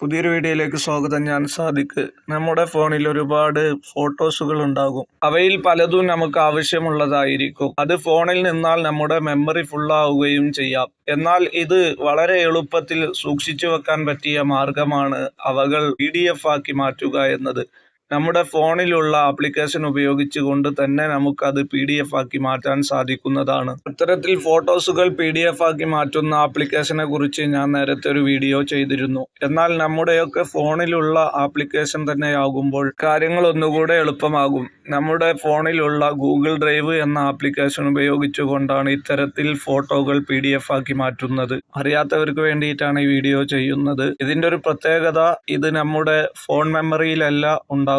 പുതിയൊരു വീഡിയോയിലേക്ക് സ്വാഗതം. ഞാൻ സാദിക്ക് നമ്മുടെ ഫോണിൽ ഒരുപാട് ഫോട്ടോസുകൾ ഉണ്ടാകും. അവയിൽ പലതും നമുക്ക് ആവശ്യമുള്ളതായിരിക്കും. അത് ഫോണിൽ നിന്നാൽ നമ്മുടെ മെമ്മറി ഫുള്ളാവുകയും ചെയ്യാം. എന്നാൽ ഇത് വളരെ എളുപ്പത്തിൽ സൂക്ഷിച്ചു വെക്കാൻ പറ്റിയ മാർഗമാണ് അവകൾ പി ആക്കി മാറ്റുക എന്നത്. നമ്മുടെ ഫോണിലുള്ള ആപ്ലിക്കേഷൻ ഉപയോഗിച്ചുകൊണ്ട് തന്നെ നമുക്കത് പി ഡി എഫ് ആക്കി മാറ്റാൻ സാധിക്കുന്നതാണ്. അത്തരത്തിൽ ഫോട്ടോസുകൾ പി ഡി എഫ് ആക്കി മാറ്റുന്ന ആപ്ലിക്കേഷനെ കുറിച്ച് ഞാൻ നേരത്തെ ഒരു വീഡിയോ ചെയ്തിരുന്നു. എന്നാൽ നമ്മുടെയൊക്കെ ഫോണിലുള്ള ആപ്ലിക്കേഷൻ തന്നെയാകുമ്പോൾ കാര്യങ്ങൾ ഒന്നുകൂടെ എളുപ്പമാകും. നമ്മുടെ ഫോണിലുള്ള ഗൂഗിൾ ഡ്രൈവ് എന്ന ആപ്ലിക്കേഷൻ ഉപയോഗിച്ചുകൊണ്ടാണ് ഇത്തരത്തിൽ ഫോട്ടോകൾ പി ഡി എഫ് ആക്കി മാറ്റുന്നത്. അറിയാത്തവർക്ക് വേണ്ടിയിട്ടാണ് ഈ വീഡിയോ ചെയ്യുന്നത്. ഇതിന്റെ ഒരു പ്രത്യേകത ഇത് നമ്മുടെ ഫോൺ മെമ്മറിയിലല്ല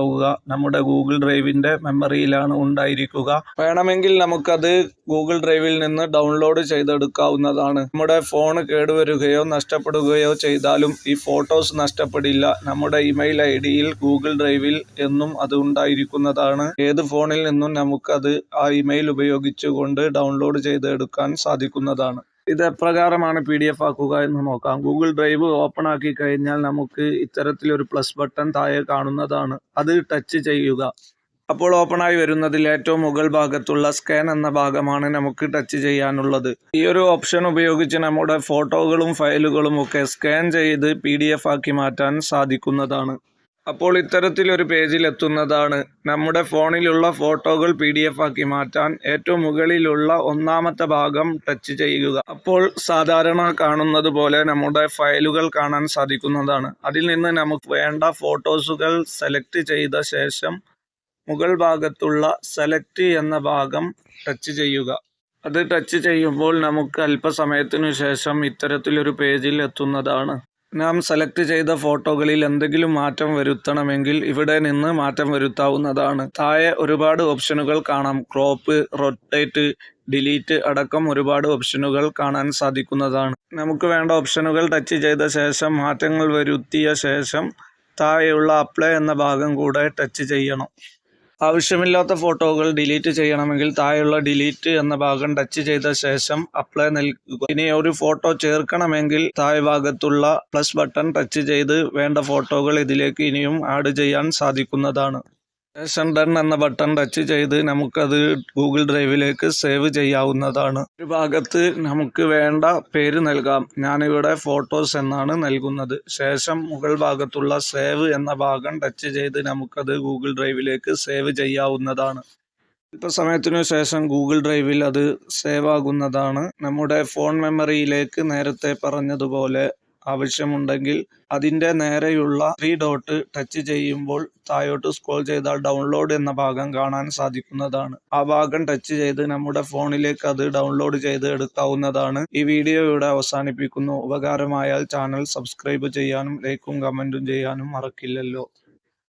ഉണ്ടാവുക. നമ്മുടെ ഗൂഗിൾ ഡ്രൈവിന്റെ മെമ്മറിയിലാണ് ഉണ്ടായിരിക്കുക. വേണമെങ്കിൽ നമുക്കത് ഗൂഗിൾ ഡ്രൈവിൽ നിന്ന് ഡൗൺലോഡ് ചെയ്തെടുക്കാവുന്നതാണ്. നമ്മുടെ ഫോൺ കേടുവരുകയോ നഷ്ടപ്പെടുകയോ ചെയ്താലും ഈ ഫോട്ടോസ് നഷ്ടപ്പെടില്ല. നമ്മുടെ ഇമെയിൽ ഐ ഡിയിൽ ഗൂഗിൾ ഡ്രൈവിൽ എന്നും അത് ഉണ്ടായിരിക്കുന്നതാണ്. ഏത് ഫോണിൽ നിന്നും നമുക്കത് ആ ഇമെയിൽ ഉപയോഗിച്ചുകൊണ്ട് ഡൗൺലോഡ് ചെയ്തെടുക്കാൻ സാധിക്കുന്നതാണ്. ഇത് എപ്രകാരമാണ് പി ഡി എഫ് ആക്കുക എന്ന് നോക്കാം. ഗൂഗിൾ ഡ്രൈവ് ഓപ്പൺ ആക്കി കഴിഞ്ഞാൽ നമുക്ക് ഇത്തരത്തിലൊരു പ്ലസ് ബട്ടൺ താഴെ കാണുന്നതാണ്. അത് ടച്ച് ചെയ്യുക. അപ്പോൾ ഓപ്പൺ ആയി വരുന്നതിൽ ഏറ്റവും മുകൾ ഭാഗത്തുള്ള സ്കാൻ എന്ന ഭാഗമാണ് നമുക്ക് ടച്ച് ചെയ്യാനുള്ളത്. ഈ ഒരു ഓപ്ഷൻ ഉപയോഗിച്ച് നമ്മുടെ ഫോട്ടോകളും ഫയലുകളും ഒക്കെ സ്കാൻ ചെയ്ത് പി ആക്കി മാറ്റാൻ സാധിക്കുന്നതാണ്. അപ്പോൾ ഇത്തരത്തിലൊരു പേജിൽ എത്തുന്നതാണ് നമ്മുടെ ഫോണിലുള്ള ഫോട്ടോകൾ പി ഡി എഫ് ആക്കി മാറ്റാൻ ഏറ്റവും മുകളിലുള്ള ഒന്നാമത്തെ ഭാഗം ടച്ച് ചെയ്യുക. അപ്പോൾ സാധാരണ കാണുന്നത് പോലെ നമ്മുടെ ഫയലുകൾ കാണാൻ സാധിക്കുന്നതാണ്. അതിൽ നിന്ന് നമുക്ക് വേണ്ട ഫോട്ടോസുകൾ സെലക്ട് ചെയ്ത ശേഷം മുകൾ ഭാഗത്തുള്ള സെലക്ട് എന്ന ഭാഗം ടച്ച് ചെയ്യുക. അത് ടച്ച് ചെയ്യുമ്പോൾ നമുക്ക് അല്പസമയത്തിനു ശേഷം ഇത്തരത്തിലൊരു പേജിൽ എത്തുന്നതാണ് നാം സെലക്ട് ചെയ്ത ഫോട്ടോകളിൽ എന്തെങ്കിലും മാറ്റം വരുത്തണമെങ്കിൽ ഇവിടെ നിന്ന് മാറ്റം വരുത്താവുന്നതാണ്. താഴെ ഒരുപാട് ഓപ്ഷനുകൾ കാണാം. ക്രോപ്പ് റൊട്ടേറ്റ് ഡിലീറ്റ് അടക്കം ഒരുപാട് ഓപ്ഷനുകൾ കാണാൻ സാധിക്കുന്നതാണ്. നമുക്ക് വേണ്ട ഓപ്ഷനുകൾ ടച്ച് ചെയ്ത ശേഷം മാറ്റങ്ങൾ വരുത്തിയ ശേഷം താഴെയുള്ള അപ്ലൈ എന്ന ഭാഗം കൂടെ ടച്ച് ചെയ്യണം. ആവശ്യമില്ലാത്ത ഫോട്ടോകൾ ഡിലീറ്റ് ചെയ്യണമെങ്കിൽ താഴെയുള്ള ഡിലീറ്റ് എന്ന ഭാഗം ടച്ച് ചെയ്ത ശേഷം അപ്ലൈ നൽകുക. ഇനി ഒരു ഫോട്ടോ ചേർക്കണമെങ്കിൽ താഴെ ഭാഗത്തുള്ള പ്ലസ് ബട്ടൺ ടച്ച് ചെയ്ത് വേണ്ട ഫോട്ടോകൾ ഇതിലേക്ക് ഇനിയും ആഡ് ചെയ്യാൻ സാധിക്കുന്നതാണ്. ശേഷം ഡൺ എന്ന ബട്ടൺ ടച്ച് ചെയ്ത് നമുക്കത് ഗൂഗിൾ ഡ്രൈവിലേക്ക് സേവ് ചെയ്യാവുന്നതാണ്. ഒരു ഭാഗത്ത് നമുക്ക് വേണ്ട പേര് നൽകാം. ഞാനിവിടെ ഫോട്ടോസ് എന്നാണ് നൽകുന്നത്. ശേഷം മുകൾ ഭാഗത്തുള്ള സേവ് എന്ന ഭാഗം ടച്ച് ചെയ്ത് നമുക്കത് ഗൂഗിൾ ഡ്രൈവിലേക്ക് സേവ് ചെയ്യാവുന്നതാണ്. അല്പസമയത്തിനു ശേഷം ഗൂഗിൾ ഡ്രൈവിൽ അത് സേവ് ആകുന്നതാണ്. നമ്മുടെ ഫോൺ മെമ്മറിയിലേക്ക് നേരത്തെ പറഞ്ഞതുപോലെ ആവശ്യമുണ്ടെങ്കിൽ അതിന്റെ നേരെയുള്ള ത്രീ ഡോട്ട് ടച്ച് ചെയ്യുമ്പോൾ താഴോട്ട് സ്ക്രോൾ ചെയ്താൽ ഡൗൺലോഡ് എന്ന ഭാഗം കാണാൻ സാധിക്കുന്നതാണ്. ആ ഭാഗം ടച്ച് ചെയ്ത് നമ്മുടെ ഫോണിലേക്ക് അത് ഡൗൺലോഡ് ചെയ്ത് എടുക്കാവുന്നതാണ്. ഈ വീഡിയോ ഇവിടെ അവസാനിപ്പിക്കുന്നു. ഉപകാരമായാൽ ചാനൽ സബ്സ്ക്രൈബ് ചെയ്യാനും ലൈക്കും കമന്റും ചെയ്യാനും മറക്കില്ലല്ലോ.